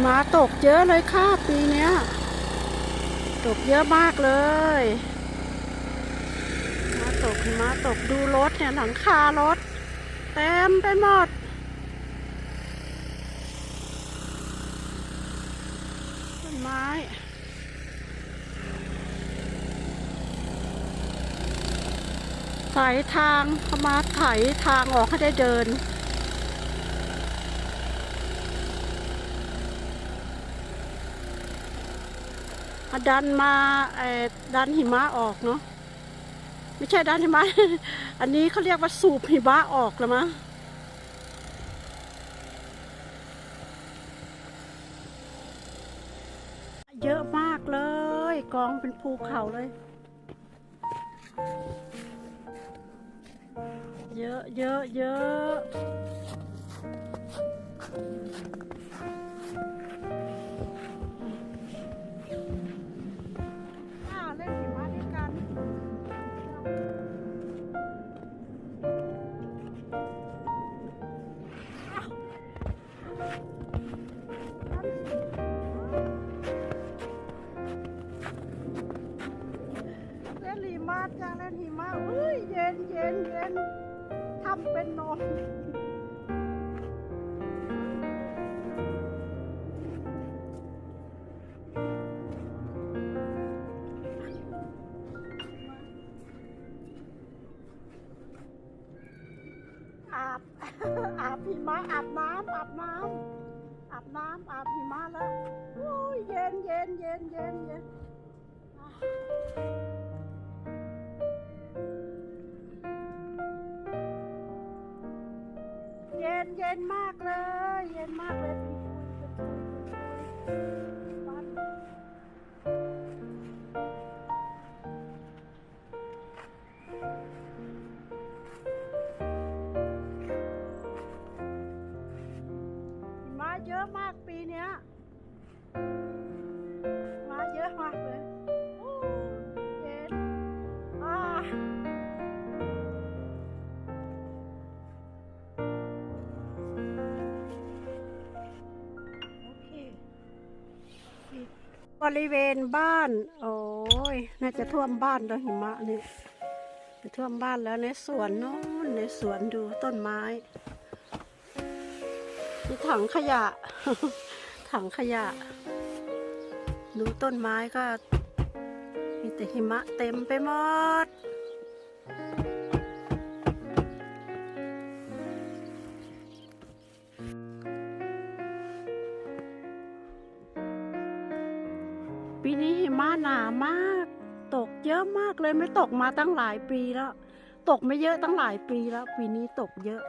หมะตกเยอะเลยค่ะปีนี้ตกเยอะมากเลยหมะตกหมะตกดูรถเนี่ยหลังคารถเต็มไปหมดต้นไม้สายทางเขามาไถทางออกให้ได้เดิน ดันมาดันหิมะออกเนาะไม่ใช่ดันหิมะ อันนี้เขาเรียกว่าสูบหิมะออกแล้วมั้งเยอะมากเลย กองเป็นภูเขาเลย เยอะเยอะเยอะ เย็นทำเป็นนอนอาบอาบหิมะอาบน้ำอาบน้ำอาบน้ำอาบหิมะแล้วโอ้ยเย็นเย็นเย็นเย็นเย็น นเย็นมากเลย เย็นมากเลย บริเวณบ้าน โอ้ย น่าจะท่วมบ้านแล้วหิมะนี่จะท่วมบ้านแล้วในสวนโน้นในสวนดูต้นไม้มีถังขยะ ถังขยะ ดูต้นไม้ก็ มีแต่หิมะเต็มไปหมด มาก ตกเยอะมากเลยไม่ตกมาตั้งหลายปีแล้ว ตกไม่เยอะตั้งหลายปีแล้ว ปีนี้ตกเยอะ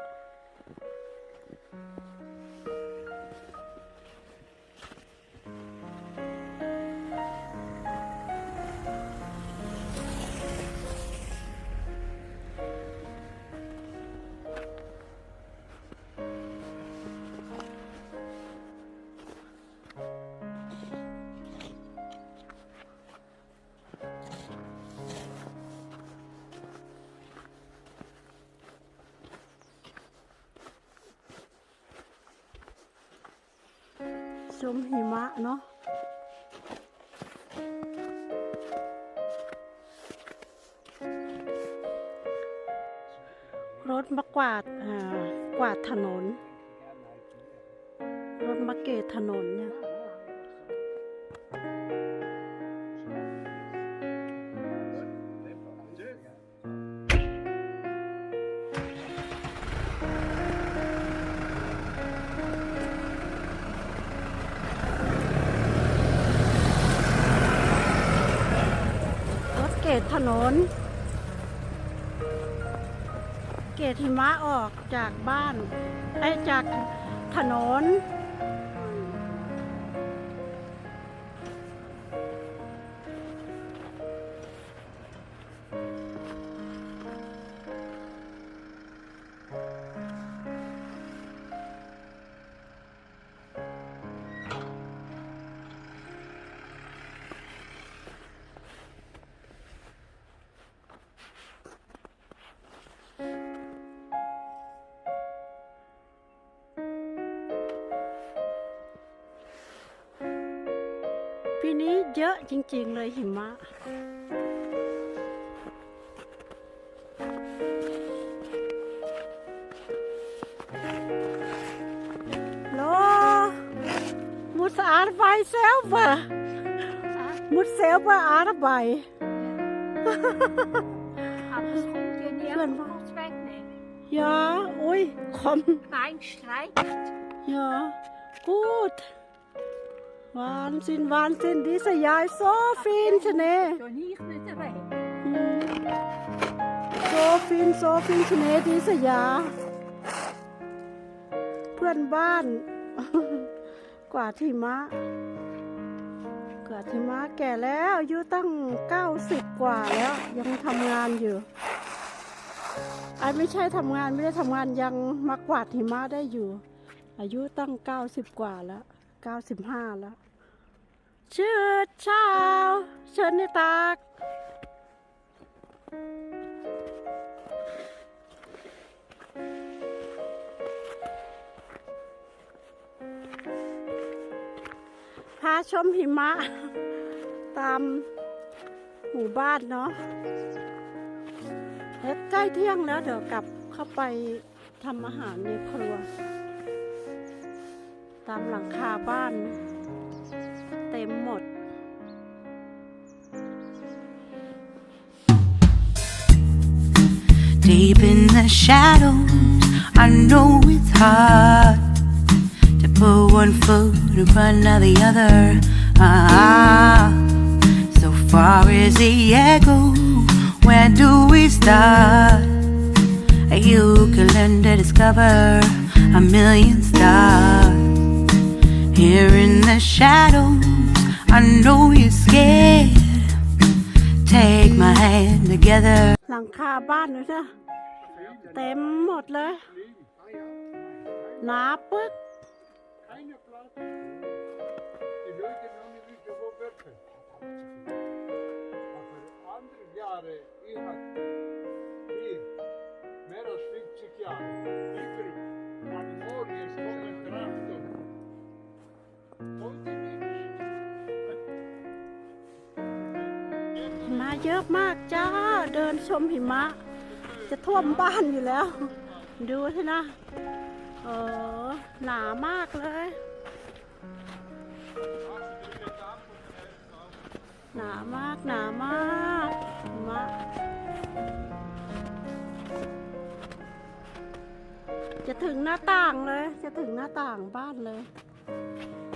ชมหิมะเนาะรถมากวาดอ่ากวาดถนน รถมาเกตถนนเนี่ย รถเกตถนน เกตหิมะออกจากบ้านไอ้จากถนน เยอะจริง ๆ เลยหิมะ Hallo, moet arbeid zelf. Moet zelf arbeid. Alles goed, je niet Ben- alles wegnemen. Ja, oei, kom. Mijn strijkt. Ja, goed. Wahnsinn, Wahnsinn, diese Jahr ist so viel Schnee. Door hier met de weg. Hm. So viel, so viel Schnee dieses Jahr. เพื่อนบ้าน กว่าที่มะกว่าที่มะแก่แล้วอายุตั้ง 90 กว่าแล้ว ยังทำงานอยู่ไอ้ไม่ใช่ทำงานไม่ได้ทำงานยังมากวาดหิมะได้อยู่ อายุตั้ง 90 กว่าแล้ว 95 แล้ว ชื่อชาเชิญนิตากพาชมหิมะ ตามหมู่บ้านเนาะแล้วใกล้เที่ยงแล้วเดี๋ยวกลับเข้าไปทำอาหารในครัว ตามหลังคาบ้าน ต็มหมด Deep in the shadows, I know it's hard to put one foot in front of the other. Ah, so far as the echo, where do we start? You can learn to discover a million stars. Here in the shadows, I know you're scared. Take my hand together. หลังคาบ้านเลยจ้ะเต็มหมดเลย หนาปึ๊ก หิมะเยอะมากจ้า เดินชมหิมะ จะท่วมบ้านอยู่แล้ว ดูสินะ เออหนามากเลยหนามากหนามากมะจะถึงหน้าต่างเลย จะถึงหน้าต่างบ้านเลย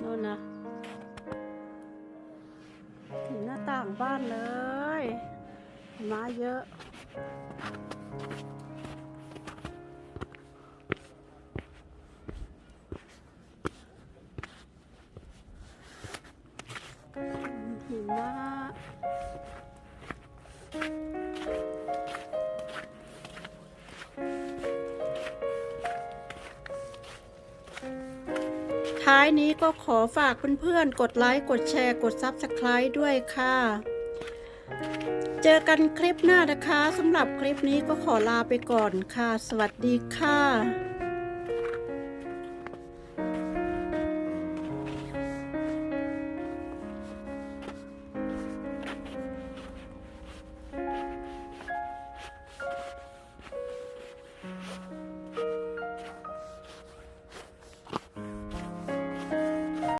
นู่นนะ ถึงหน้าต่างบ้านเลย มาเยอะ หิมะท้ายนี้ก็ขอฝากเพื่อนๆ กดไลค์ กดแชร์ กด Subscribe ด้วยค่ะ เจอกันคลิปหน้านะคะสำหรับคลิปนี้ก็ขอลาไปก่อนค่ะ สวัสดีค่ะ